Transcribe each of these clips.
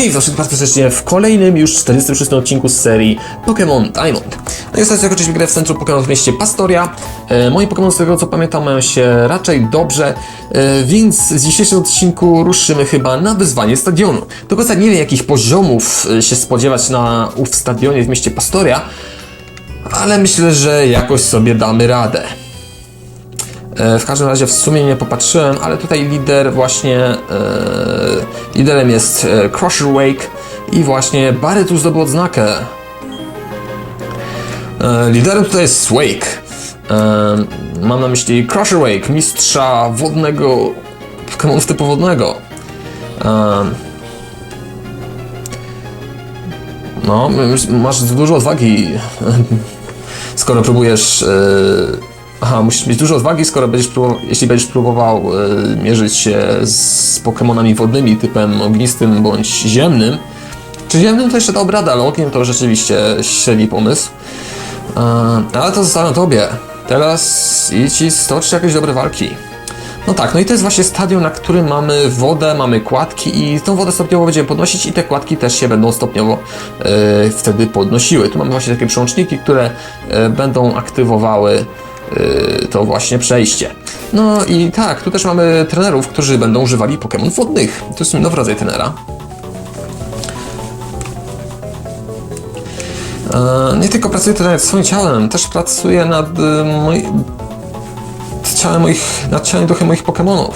Hej, wszystkich bardzo serdecznie w kolejnym już 46 odcinku z serii Pokémon Diamond. No i ostatnio zakończyliśmy grę w centrum Pokémon w mieście Pastoria. E, moi Pokémon z tego co pamiętam mają się raczej dobrze, e, więc w dzisiejszym odcinku ruszymy chyba na wyzwanie stadionu. Do końca nie wiem jakich poziomów e, się spodziewać na ów stadionie w mieście Pastoria, ale myślę, że jakoś sobie damy radę. E, W każdym razie w sumie nie popatrzyłem, ale tutaj lider właśnie, e, liderem jest e, Crusher Wake i właśnie Barry tu zdobył odznakę. E, liderem tutaj jest Wake. E, mam na myśli Crusher Wake, mistrza wodnego, Pokemonów typu wodnego. E, no, masz dużo odwagi, skoro próbujesz. E, aha, musisz mieć dużo odwagi, skoro będziesz próbował, jeśli będziesz próbował e, mierzyć się z Pokemonami wodnymi typem ognistym bądź ziemnym. Czy ziemnym to jeszcze dobra rada, ale ogniem to rzeczywiście średni pomysł. E, ale to zostawiam tobie. Teraz idź i stocz jakieś dobre walki. No tak, no i to jest właśnie stadion, na którym mamy wodę, mamy kładki i tą wodę stopniowo będziemy podnosić i te kładki też się będą stopniowo e, wtedy podnosiły. Tu mamy właśnie takie przełączniki, które będą aktywowały to właśnie przejście. No i tak, tu też mamy trenerów, którzy będą używali Pokémon wodnych. To jest nowy rodzaj trenera. E, Nie tylko pracuje tutaj nad swoim ciałem, też pracuje nad e, moi, nad ciałem moich, nad ciałem duchem moich Pokémonów.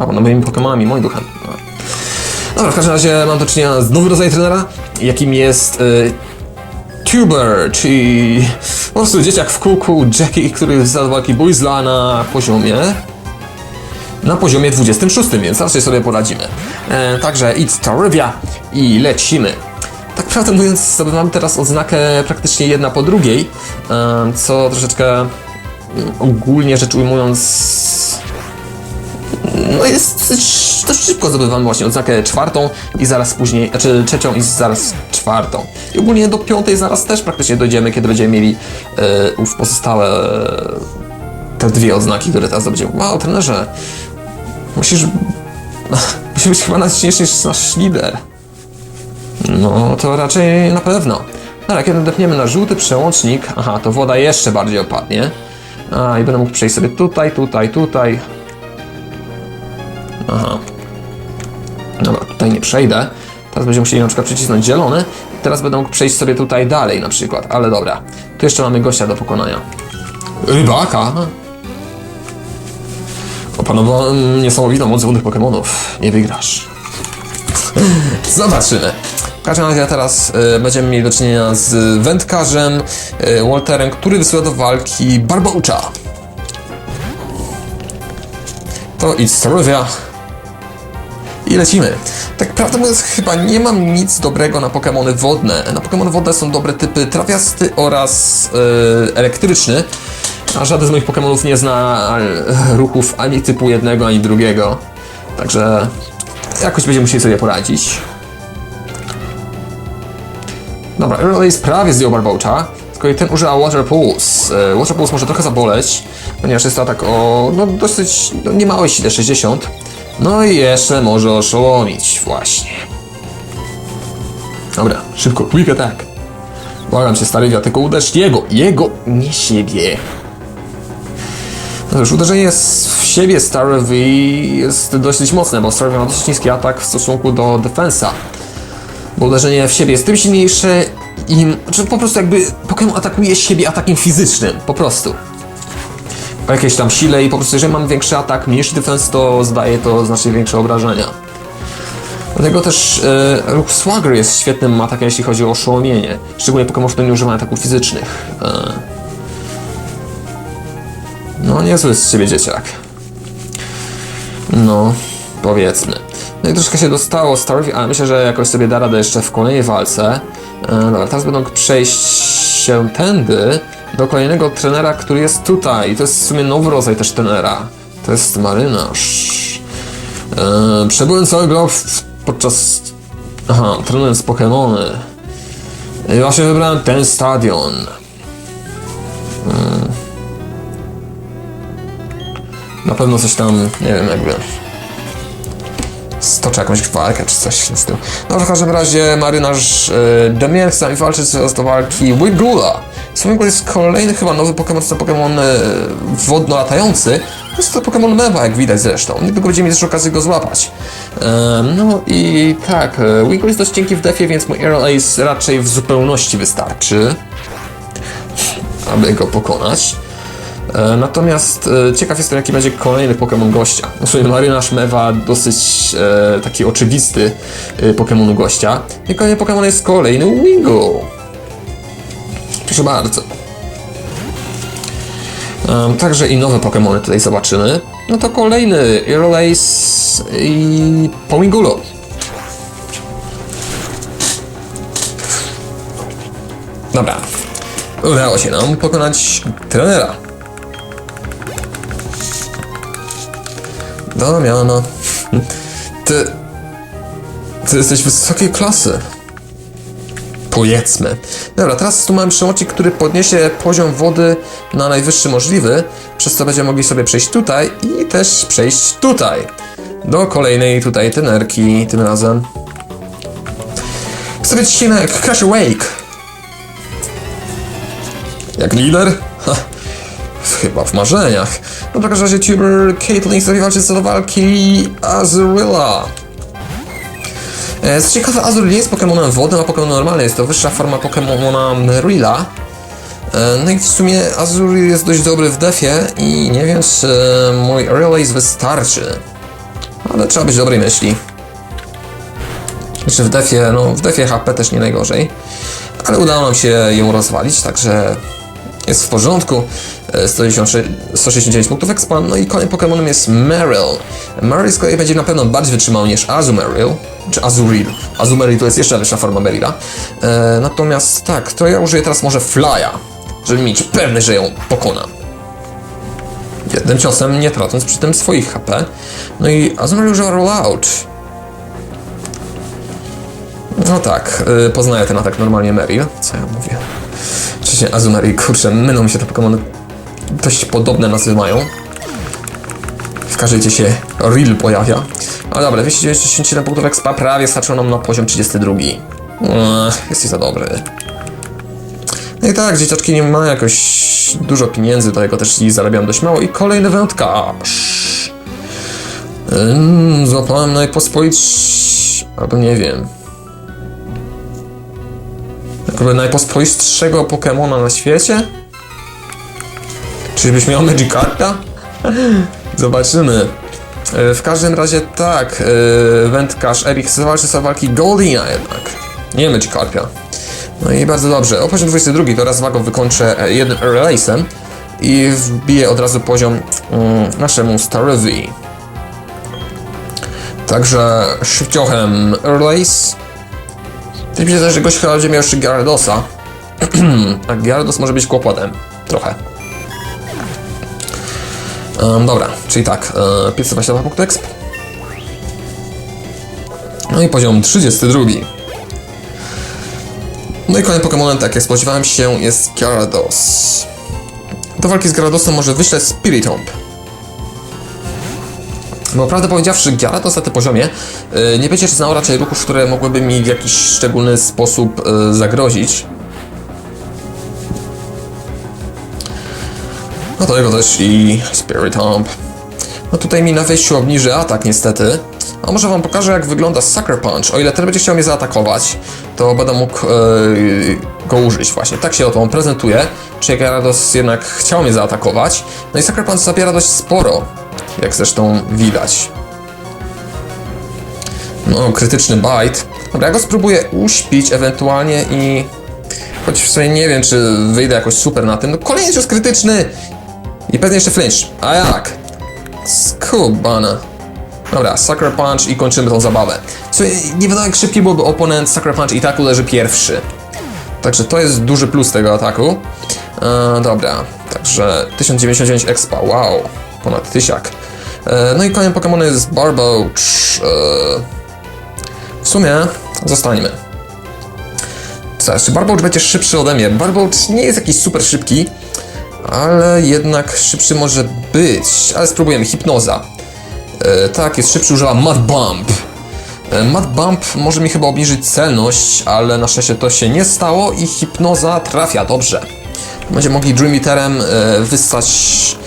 Albo nad moimi Pokémonami, moim duchem. No. Dobra, w każdym razie mam do czynienia z nowym rodzajem trenera, jakim jest y, Tuber, czyli po prostu dzieciak w kółku Jackie, który zadał walki Buizla na poziomie na poziomie 26, więc raczej sobie poradzimy. E, także It's Torivia i lecimy. Tak prawdę mówiąc, zdobywamy teraz odznakę praktycznie jedna po drugiej, e, co troszeczkę mm, ogólnie rzecz ujmując no jest dość- szybko zdobywamy właśnie odznakę czwartą i zaraz później, znaczy trzecią i zaraz czwartą. I ogólnie do piątej zaraz też praktycznie dojdziemy, kiedy będziemy mieli e, ów pozostałe e, te dwie odznaki, które teraz zdobędziemy. Wow, trenerze, musisz... Musi być chyba najsilniejszy niż nasz lider. No, to raczej na pewno. Dobra, kiedy depniemy na żółty przełącznik, aha, to woda jeszcze bardziej opadnie. A, i będę mógł przejść sobie tutaj, tutaj, tutaj. Aha. Dobra, tutaj nie przejdę. Teraz będziemy musieli na przykład przycisnąć zielony. Teraz będę mógł przejść sobie tutaj dalej na przykład, ale dobra. Tu jeszcze mamy gościa do pokonania. Rybaka? Opanowałem niesamowitą moc wodnych Pokemonów. Nie wygrasz. Zobaczymy. W każdym razie teraz y, będziemy mieli do czynienia z wędkarzem y, Walterem, który wysyła do walki Barboucha. To idź Starowia. I lecimy. Tak prawdę mówiąc, chyba nie mam nic dobrego na Pokémony wodne. Na Pokémony wodne są dobre typy trawiasty oraz y, elektryczny. A żaden z moich Pokémonów nie zna e, ruchów ani typu jednego, ani drugiego. Także jakoś będziemy musieli sobie poradzić. Dobra, Earlace prawie zdjął Barboucha. Z kolei ten używa Water Pulse. E, Water Pulse może trochę zaboleć, ponieważ jest to atak o no, dosyć no, niemałej sile 60. No i jeszcze może oszołomić, właśnie. Dobra, szybko, quick attack. Błagam cię, stary wiatr, tylko uderz jego, jego, nie siebie. No już uderzenie w siebie Starvy jest dosyć mocne, bo Starvy ma dosyć niski atak w stosunku do defensa. Bo uderzenie w siebie jest tym silniejsze i czy po prostu jakby Pokémon atakuje siebie atakiem fizycznym, po prostu. O jakiejś tam sile i po prostu jeżeli mam większy atak, mniejszy defens, to zdaje to znacznie większe obrażenia. Dlatego też e, ruch Swagger jest świetnym atakiem, jeśli chodzi o oszołomienie. Szczególnie Pokémon, które nie używają ataków fizycznych. E, no, niezły z ciebie dzieciak. No, powiedzmy. No i troszkę się dostało Starvey, ale myślę, że jakoś sobie da radę jeszcze w kolejnej walce. E, dobra, teraz będą przejść się tędy do kolejnego trenera, który jest tutaj. To jest w sumie nowy rodzaj też trenera. To jest marynarz. E, przebyłem cały glob podczas... Aha, trenując Pokémony. I właśnie wybrałem ten stadion. Mm. Na pewno coś tam, nie wiem, jakby stoczy jakąś walkę czy coś w tym. No w każdym razie marynarz e, Damien chce mi walczyć z walki Wigula. Swing jest kolejny chyba nowy Pokémon, to Pokémon e, wodno-latający. Jest to Pokémon Mewa, jak widać zresztą. Niedługo będziemy mieć też okazję go złapać. Em, no i tak, e, Wiggle jest dość cienki w defie, więc mój Aerial Ace raczej w zupełności wystarczy, aby go pokonać. E, Natomiast e, ciekaw jestem, jaki będzie kolejny Pokémon gościa. W sumie marynarz Mewa dosyć e, taki oczywisty e, Pokémonu gościa. I kolejny Pokémon jest kolejny Wiggle. Proszę bardzo. Um, także i nowe Pokémony tutaj zobaczymy. No to kolejny Aerolace i Pomigulo. Dobra. Udało się nam pokonać trenera. Damiano. Ty... Ty jesteś wysokiej klasy. Powiedzmy. Dobra, teraz tu mamy przełącznik, który podniesie poziom wody na najwyższy możliwy, przez co będziemy mogli sobie przejść tutaj i też przejść tutaj. Do kolejnej tutaj tenerki tym razem. Chcę być silny jak Crash Wake. Jak lider? Ha, chyba w marzeniach. No w razie tuber Caitlyn chce walczyć co do walki Azurilla. E, Co ciekawe, nie jest Pokemonem wodnym, a Pokemon normalny. Jest to wyższa forma Pokemona Rilla. E, No i w sumie Azur jest dość dobry w defie i nie wiem, czy mój Relays wystarczy. Ale trzeba być dobrej myśli. Znaczy w defie, no w defie HP też nie najgorzej. Ale udało nam się ją rozwalić, także jest w porządku. E, 196 169 punktów expa. No i kolejnym Pokemonem jest Meryl. Meryl z kolei będzie na pewno bardziej wytrzymały niż Azumarill, czy Azuril. Azumarill to jest jeszcze wyższa forma Merila. E, natomiast tak, to ja użyję teraz może Flya, żeby mieć pewność, że ją pokonam. Jednym ciosem, nie tracąc przy tym swoich HP. No i Azumarill używa Rollout. No tak, y, poznaję ten atak normalnie Meryl. Co ja mówię? Oczywiście Azumarill, kurczę, mylą mi się te Pokémony dość podobne nazwy mają. W każdej się Real pojawia. Ale dobra, 297 punktów expa prawie starczyło nam na poziom 32. Ech, Jesteś za dobry. No i tak, dzieciaczki nie mają jakoś dużo pieniędzy, do tego też i zarabiam dość mało. I kolejny wędkarz. Ym, złapałem najpospolitsz... albo nie wiem. Najpospolitszego Pokemona na świecie? Czyżbyś miał Magikarpa? Zobaczymy. E, W każdym razie tak, e, wędkarz Erik chce walczyć o walki Goldina jednak. Nie Magikarpia. No i bardzo dobrze. O poziom 22 to raz wagą wykończę e, jednym Relaysem i wbiję od razu poziom mm, naszemu Starowi. Także szybciochem Relays. Ty też, że gość chyba będzie miał jeszcze Gyaradosa. A Gyarados może być kłopotem. Trochę. Um, dobra, czyli tak, e, 522 punktów exp. No i poziom 32. No i kolejnym Pokemonem, tak jak spodziewałem się, jest Gyarados. Do walki z Gyaradosem może wyśleć Spiritomb. Bo prawdę powiedziawszy, Gyarados na tym poziomie e, nie będzie znał raczej ruchów, które mogłyby mi w jakiś szczególny sposób e, zagrozić. No to jego też i Spirit Tomb. No tutaj mi na wejściu obniży atak niestety. A może wam pokażę jak wygląda Sucker Punch. O ile ten będzie chciał mnie zaatakować, to będę mógł e, go użyć właśnie. Tak się oto on prezentuje. Czy Gyarados jednak chciał mnie zaatakować. No i Sucker Punch zabiera dość sporo. Jak zresztą widać. No, krytyczny bite. Dobra, ja go spróbuję uśpić ewentualnie i... Choć w sumie nie wiem, czy wyjdę jakoś super na tym. No kolejny cios krytyczny! I pewnie jeszcze flinch. A jak? Skubana. Dobra, Sucker Punch i kończymy tą zabawę. Co nie wiadomo jak szybki byłby oponent, Sucker Punch i tak uderzy pierwszy. Także to jest duży plus tego ataku. E, dobra, także 1099 expa, wow, ponad tysiak. E, no i kolejnym Pokémonem jest Barboach. E, w sumie zostańmy. Co, czy Barboach będzie szybszy ode mnie? Barboach nie jest jakiś super szybki, ale jednak szybszy może być. Ale spróbujemy. Hipnoza. E, tak, jest szybszy, używa Mud Bump. Mad Bump może mi chyba obniżyć celność, ale na szczęście to się nie stało i hipnoza trafia dobrze. Będziemy mogli Dream Eaterem wyssać e,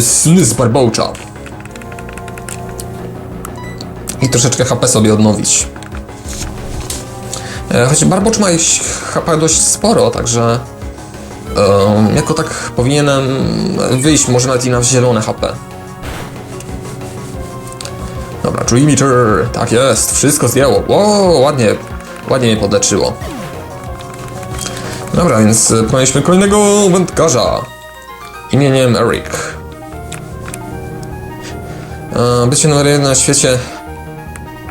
sny z Barboucha. I troszeczkę HP sobie odnowić. E, Choć Barbouch ma ich HP dość sporo, także jako tak powinienem wyjść może nawet i na zielone HP. Dobra, Dream Eater, tak jest, wszystko zdjęło. Wow, ładnie, ładnie mnie podleczyło. Dobra, więc pokonaliśmy kolejnego wędkarza imieniem Eric. E, Bycie numer jeden na świecie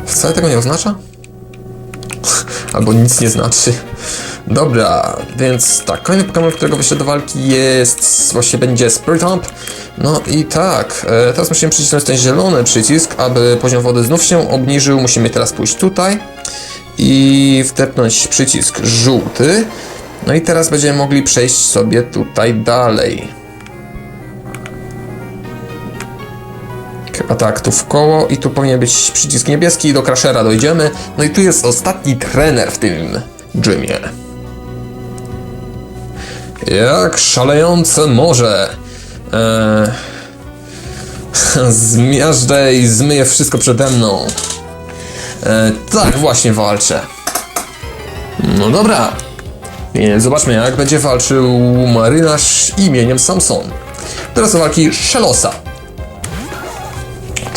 wcale tego nie oznacza? Albo nic nie znaczy. Dobra, więc tak, kolejny Pokémon, którego wyszedł do walki jest, właśnie będzie Spirit Amp. No i tak, e, teraz musimy przycisnąć ten zielony przycisk, aby poziom wody znów się obniżył. Musimy teraz pójść tutaj i wdepnąć przycisk żółty. No i teraz będziemy mogli przejść sobie tutaj dalej. Chyba tak, tu w koło i tu powinien być przycisk niebieski i do Crashera dojdziemy. No i tu jest ostatni trener w tym gymie. Jak szalejące morze. Eee, zmiażdżę i zmyję wszystko przede mną. Eee, tak właśnie walczę. No dobra. Zobaczmy jak będzie walczył marynarz imieniem Samson. Teraz do walki Szelosa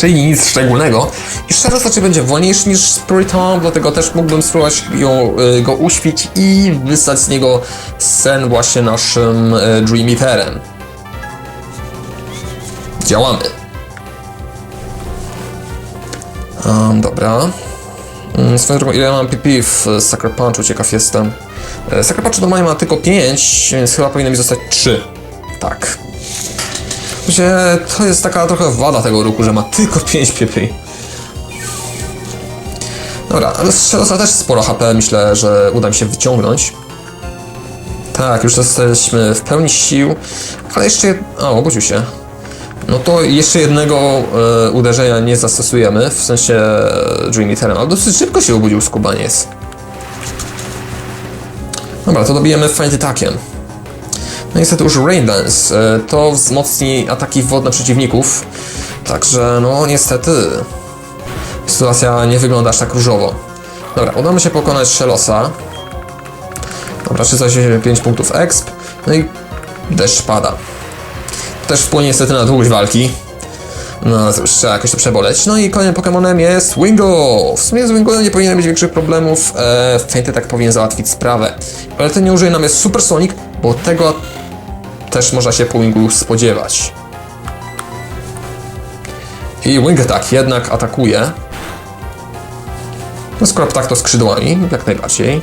czyli nic szczególnego. I Shadow raczej będzie wolniejszy niż Spirit Home, dlatego też mógłbym spróbować ją, y, go uśpić i wysłać z niego sen właśnie naszym y, Dream Eaterem. Działamy. Um, dobra. Mm, Swoją drogą, ile mam PP w e, Sucker Punchu, ciekaw jestem. E, Sucker Punchu normalnie ma tylko 5, więc chyba powinno mi zostać 3. Tak. Gdzie to jest taka trochę wada tego ruchu, że ma tylko 5 PP. Dobra, ale Shadowsa też sporo HP, myślę, że uda mi się wyciągnąć. Tak, już jesteśmy w pełni sił, ale jeszcze... O, obudził się. No to jeszcze jednego e, uderzenia nie zastosujemy, w sensie e, Dream Eaterem, ale dosyć szybko się obudził skubaniec. Dobra, to dobijemy Find Attackiem. No niestety już Rain Dance, e, to wzmocni ataki wodne przeciwników, także no niestety sytuacja nie wygląda aż tak różowo. Dobra, udało się pokonać Shelosa. Dobra, 385 punktów exp, no i deszcz pada. Też wpłynie niestety na długość walki. No, to już trzeba jakoś to przeboleć. No i kolejnym Pokemonem jest Wingo! W sumie z Wingo nie powinien mieć większych problemów. E, Fainty tak powinien załatwić sprawę. Ale ten nie użyje nam jest Super Sonic, bo tego też można się po Wingu spodziewać. I Wing Attack jednak atakuje. No skoro tak to skrzydłami, jak najbardziej.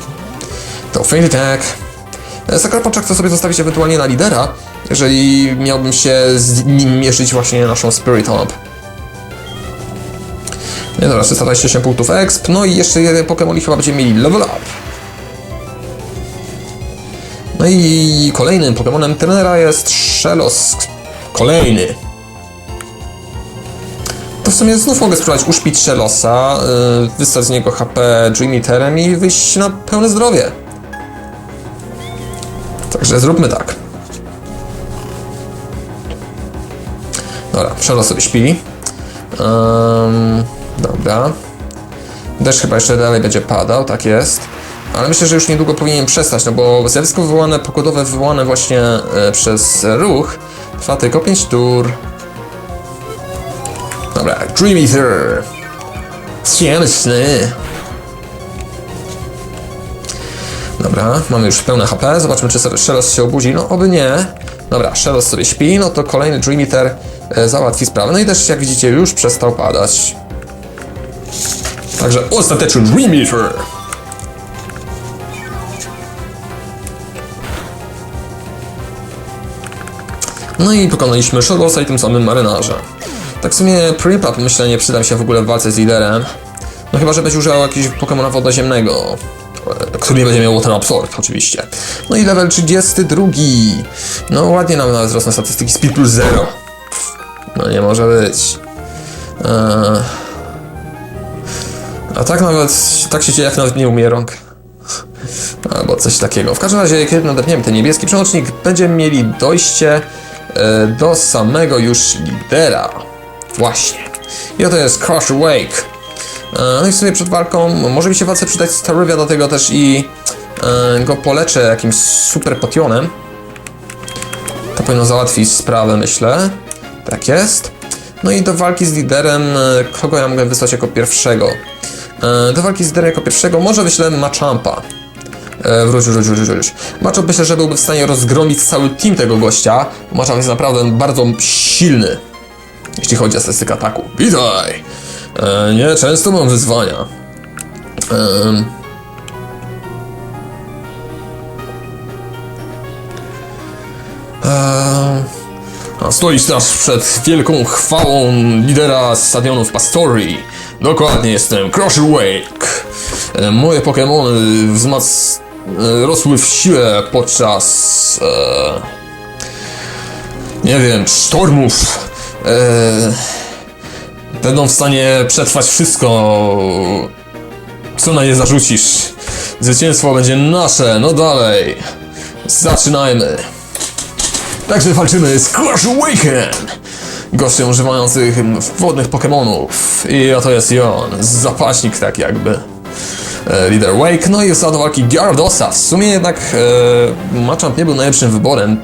To Faint Attack. E, Sakrapoczak chce sobie zostawić ewentualnie na lidera, jeżeli miałbym się z nim mierzyć właśnie naszą Spirit Amp. Nie dobra, 327 punktów exp, no i jeszcze jeden Pokémon i chyba będziemy mieli level up. No i kolejnym Pokémonem trenera jest Shellos. Kolejny. To w sumie znów mogę spróbować uśpić Shellosa, yy, wystać z niego HP Dream Eaterem i wyjść na pełne zdrowie. Także zróbmy tak. Dobra, Shellos sobie śpi. Um, dobra. Deszcz chyba jeszcze dalej będzie padał, tak jest. Ale myślę, że już niedługo powinien przestać, no bo zjawisko wywołane, pogodowe wywołane właśnie e, przez ruch trwa tylko 5 tur. Dobra, Dream Eater. Ciemny. Dobra, mamy już pełne HP. Zobaczmy, czy Shellos się obudzi. No, oby nie. Dobra, Shellos sobie śpi, no to kolejny Dream Eater e, załatwi sprawę. No i też, jak widzicie, już przestał padać. Także ostateczny Dream Eater. No i pokonaliśmy Shellosa i tym samym marynarza. Tak w sumie Pripap myślę nie przyda się w ogóle w walce z liderem. No chyba, że będzie używał jakiegoś Pokemona wodoziemnego, e, który nie będzie miał Water Absorb oczywiście. No i level 32. No ładnie nam nawet wzrosną statystyki Speed plus 0. No nie może być. Eee... A tak nawet, tak się dzieje, jak nawet nie umie rąk. Albo coś takiego. W każdym razie, kiedy nadarniemy ten niebieski przełącznik, będziemy mieli dojście e, do samego już lidera. Właśnie. I oto jest Crush Wake. E, no i w sumie przed walką może mi się walce przydać Starrivia, dlatego też i e, go poleczę jakimś super potionem. To powinno załatwić sprawę, myślę. Tak jest. No i do walki z liderem, e, kogo ja mogę wysłać jako pierwszego? E, Do walki z liderem jako pierwszego może wyślę Machampa. E, Wróć, wróć, wróć, wróć. Machamp myślę, że byłby w stanie rozgromić cały team tego gościa. Machamp jest naprawdę bardzo silny, jeśli chodzi o statystykę ataku. Witaj! E, nie, często mam wyzwania. Eee, a stoisz teraz przed wielką chwałą lidera stadionów Pastorii. Dokładnie jestem Crusher Wake. E, Moje Pokémony wzmac... e, rosły w siłę podczas... E... Nie wiem, sztormów. E... Będą w stanie przetrwać wszystko, co na nie zarzucisz. Zwycięstwo będzie nasze, no dalej. Zaczynajmy. Także walczymy z Crush Awaken! Gościem używających wodnych Pokémonów. I oto jest i on, zapaśnik tak jakby. E, Leader Wake, no i do walki Gyaradosa. W sumie jednak e, Machamp nie był najlepszym wyborem.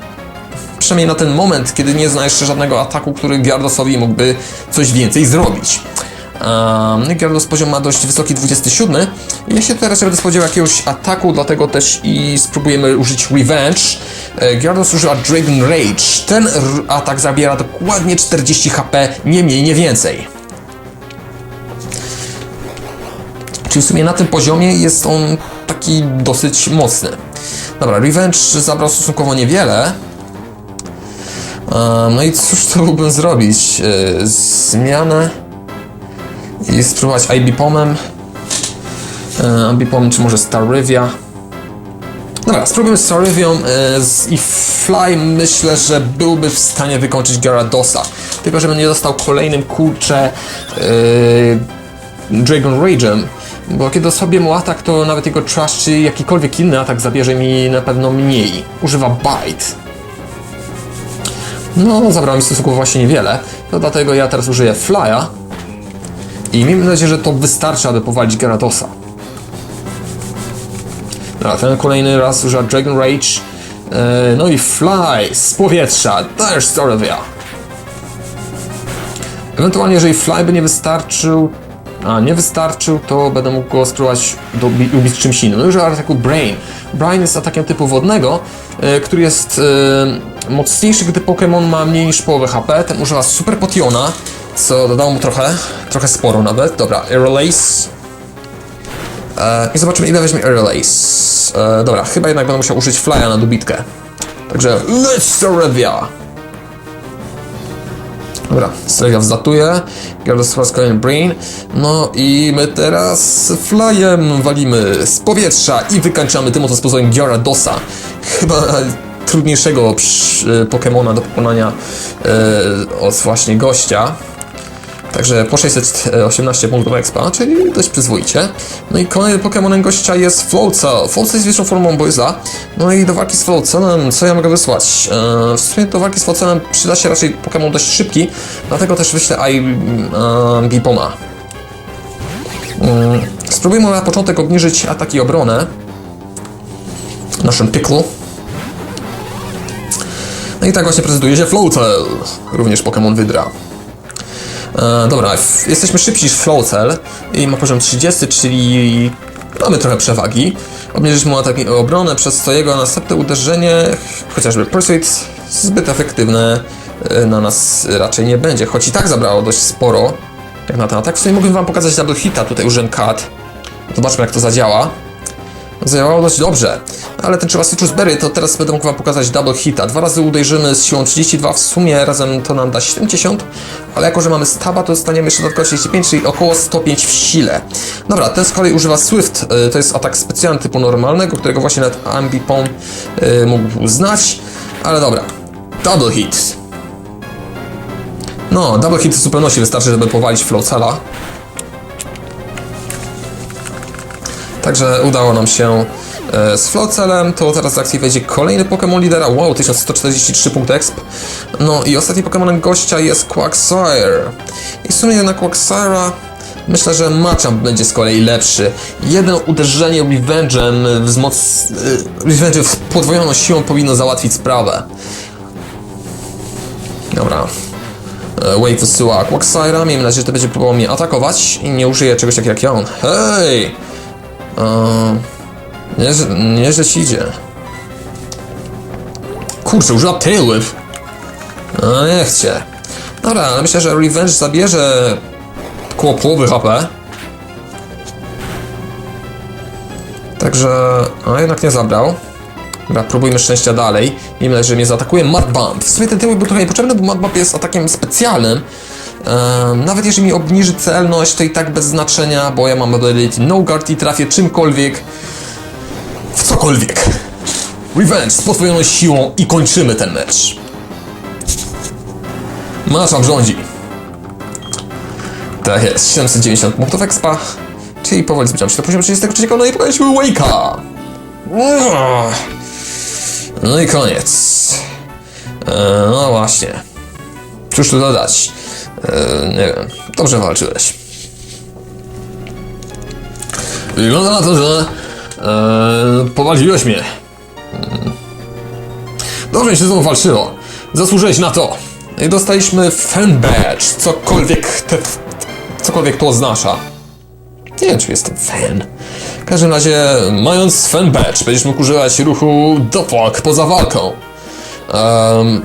Przynajmniej na ten moment, kiedy nie zna jeszcze żadnego ataku, który Gyaradosowi mógłby coś więcej zrobić. Um, Gyarados poziom ma dość wysoki 27. Ja się teraz będę spodziewał jakiegoś ataku, dlatego też i spróbujemy użyć Revenge. E, Gyarados używa Dragon Rage. Ten atak zabiera dokładnie 40 HP, nie mniej, nie więcej. Czyli w sumie na tym poziomie jest on taki dosyć mocny. Dobra, Revenge zabrał stosunkowo niewiele. Um, no i cóż to mógłbym zrobić? E, zmianę i spróbować IB-pomem. E, IB-pomem czy może Starrivia. Dobra, spróbujemy z Starrivią e, z, i Fly myślę, że byłby w stanie wykończyć Gyaradosa. Tylko żebym nie dostał kolejnym kurcze e, Dragon Rage'em. Bo kiedy sobie mu atak, to nawet jego trash czy jakikolwiek inny atak zabierze mi na pewno mniej. Używa Bite. No, zabrał mi stosunkowo właśnie niewiele. To dlatego ja teraz użyję Fly'a. I miejmy nadzieję, że to wystarczy, aby powalić Gyaradosa. Dobra, ten kolejny raz używa Dragon Rage. E, no i Fly z powietrza. Też Starvia. Ewentualnie, jeżeli Fly by nie wystarczył, a nie wystarczył, to będę mógł go spróbować do, ubić czymś innym. No już ataku Brain. Brain jest atakiem typu wodnego, e, który jest e, mocniejszy, gdy Pokémon ma mniej niż połowę HP. Ten używa Super Potiona, co dodało mu trochę, trochę sporo nawet. Dobra, Aerolace. E, I zobaczymy, ile weźmie Aerolace. Dobra, chyba jednak będę musiał użyć Fly'a na dobitkę. Także let's Starevia! Dobra, Starevia wzlatuje. Raz kolejny Brain. No i my teraz Flyem walimy z powietrza i wykańczamy tym oto sposobem Gyaradosa. Chyba trudniejszego przy- Pokemona do pokonania e, od właśnie gościa. Także po 618 punktów expa, czyli dość przyzwoicie. No i kolejnym Pokemonem gościa jest Floatzel. Floatzel jest wyższą formą Boyza. No i do walki z Floatzelem, co ja mogę wysłać? Eee, w sumie do walki z Floatzelem przyda się raczej Pokemon dość szybki, dlatego też wyślę I e, Bipoma. Mm, Spróbujmy na początek obniżyć ataki i obronę naszym Picklu. No i tak właśnie prezentuje się Floatzel, również Pokémon Wydra. E, dobra, jesteśmy szybsi niż Floatzel i ma poziom 30, czyli mamy trochę przewagi. Obniżyliśmy mu atak i obronę, przez co jego następne uderzenie, chociażby Pursuit, zbyt efektywne e, na nas raczej nie będzie, choć i tak zabrało dość sporo, jak na ten atak. W sumie mógłbym wam pokazać double hita, tutaj użyłem cut. Zobaczmy jak to zadziała. Zadziałało dość dobrze, ale ten Citrus Berry, to teraz będę mógł wam pokazać double hita. Dwa razy uderzymy z siłą 32, w sumie razem to nam da 70, ale jako, że mamy staba, to dostaniemy jeszcze dodatkowo 35, czyli około 105 w sile. Dobra, ten z kolei używa Swift, y, to jest atak specjalny typu normalnego, którego właśnie nawet Ambipom y, mógł znać, ale dobra. Double hit. No, double hit w zupełności wystarczy, żeby powalić Flowcala. Także udało nam się e, z Flocelem, to teraz z akcji wejdzie kolejny Pokémon lidera, wow, 1143 punkt exp. No i ostatnim Pokémonem gościa jest Quagsire. I w sumie na Quagsire'a myślę, że Machamp będzie z kolei lepszy. Jedno uderzenie Revenge'em wzmoc... e, Revenge'em z podwojoną siłą powinno załatwić sprawę. Dobra. E, Wave wysyła Quagsire'a, miejmy nadzieję, że to będzie próbował mnie atakować i nie użyje czegoś takiego jak ja on. Hej! Eee, Nieźle, nieźle ci idzie. Kurczę, użyła Whip. No nie chcę. Dobra, ale myślę, że Revenge zabierze koło połowy HP. Także, a jednak nie zabrał. Dobra, próbujmy szczęścia dalej. Miejmy że mnie zaatakuje Mud Bump. W sumie ten tył był trochę niepotrzebny, bo Mud Bump jest atakiem specjalnym. Nawet jeżeli mi obniży celność, to i tak bez znaczenia, bo ja mam ability No Guard i trafię czymkolwiek w cokolwiek. Revenge z siłą i kończymy ten mecz. Maszam rządzi. Tak jest, 790 punktów expa, czyli powoli zbliżam się do poziomu 33, no i pokonaliśmy Wake'a. No i koniec. No właśnie. Cóż tu dodać? E, nie wiem. Dobrze walczyłeś. Wygląda na to, że e, powaliłeś mnie. Mm. Dobrze mi się z tobą walczyło. Zasłużyłeś na to. I dostaliśmy fan badge, cokolwiek te, cokolwiek to oznacza. Nie wiem, czy jestem fan. W każdym razie, mając fan badge, będziesz mógł używać ruchu dopłak poza walką. Em,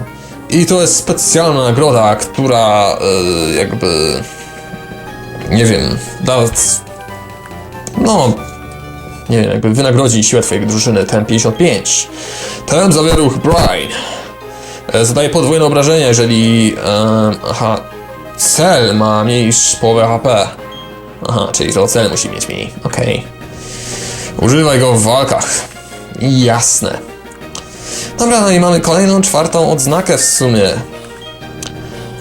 I to jest specjalna nagroda, która e, jakby... Nie wiem, da... No... Nie wiem, jakby wynagrodzi siłę twojej drużyny TM55. TM zawiera ruch Brine. E, Zadaje podwójne obrażenia, jeżeli... em, aha... Cel ma mniej niż połowę HP. Aha, czyli to cel musi mieć mniej. Okej. Używaj go w walkach. Jasne. Dobra, no i mamy kolejną, czwartą odznakę w sumie.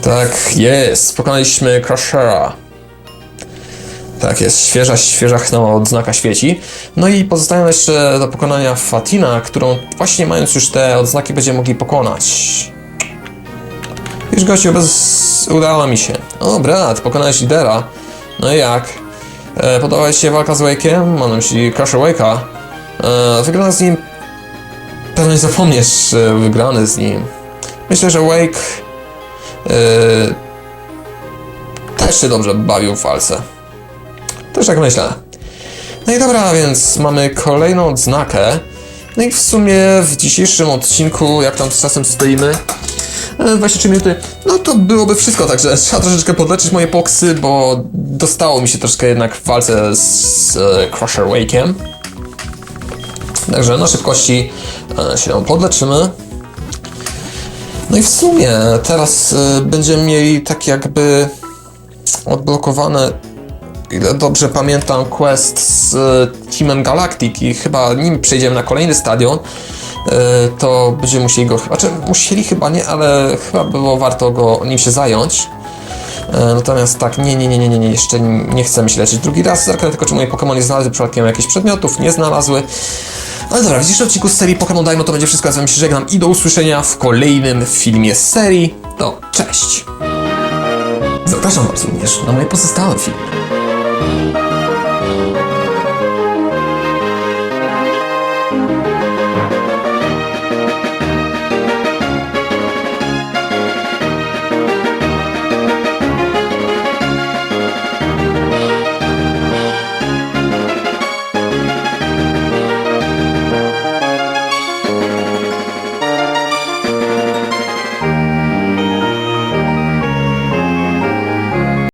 Tak jest, pokonaliśmy Crushera. Tak jest, świeża, świeża nowa odznaka świeci. No i pozostają jeszcze do pokonania Fatina, którą właśnie mając już te odznaki będziemy mogli pokonać. Już gościu, bez... udało mi się. O, brat, pokonałeś lidera. No i jak? E, podoba Ci się walka z Wake'iem? Mam na myśli Crusher Wake'a. E, z nim... Pewnie zapomniesz, że wygrany z nim. Myślę, że Wake... E, też się dobrze bawił w walce. Też tak myślę. No i dobra, więc mamy kolejną odznakę. No i w sumie w dzisiejszym odcinku, jak tam z czasem stoimy, e, 23 minuty, no to byłoby wszystko, także trzeba troszeczkę podleczyć moje poksy, bo dostało mi się troszkę jednak w walce z e, Crusher Wake'iem. Także na szybkości e, się podleczymy. No i w sumie teraz e, będziemy mieli tak jakby odblokowane, ile dobrze pamiętam, quest z e, Teamem Galactic i chyba nim przejdziemy na kolejny stadion, e, to będziemy musieli go, znaczy musieli chyba nie, ale chyba było warto go nim się zająć. E, Natomiast tak, nie, nie, nie, nie, nie, jeszcze nie chcemy się leczyć drugi raz. Zerknę tylko, czy moje Pokémon nie znalazły przypadkiem jakichś przedmiotów, nie znalazły. Ale dobra, w dzisiejszym odcinku z serii Pokémon Diamond to będzie wszystko, ja z wami się żegnam i do usłyszenia w kolejnym filmie z serii. To cześć! Zapraszam was również na moje pozostałe filmy.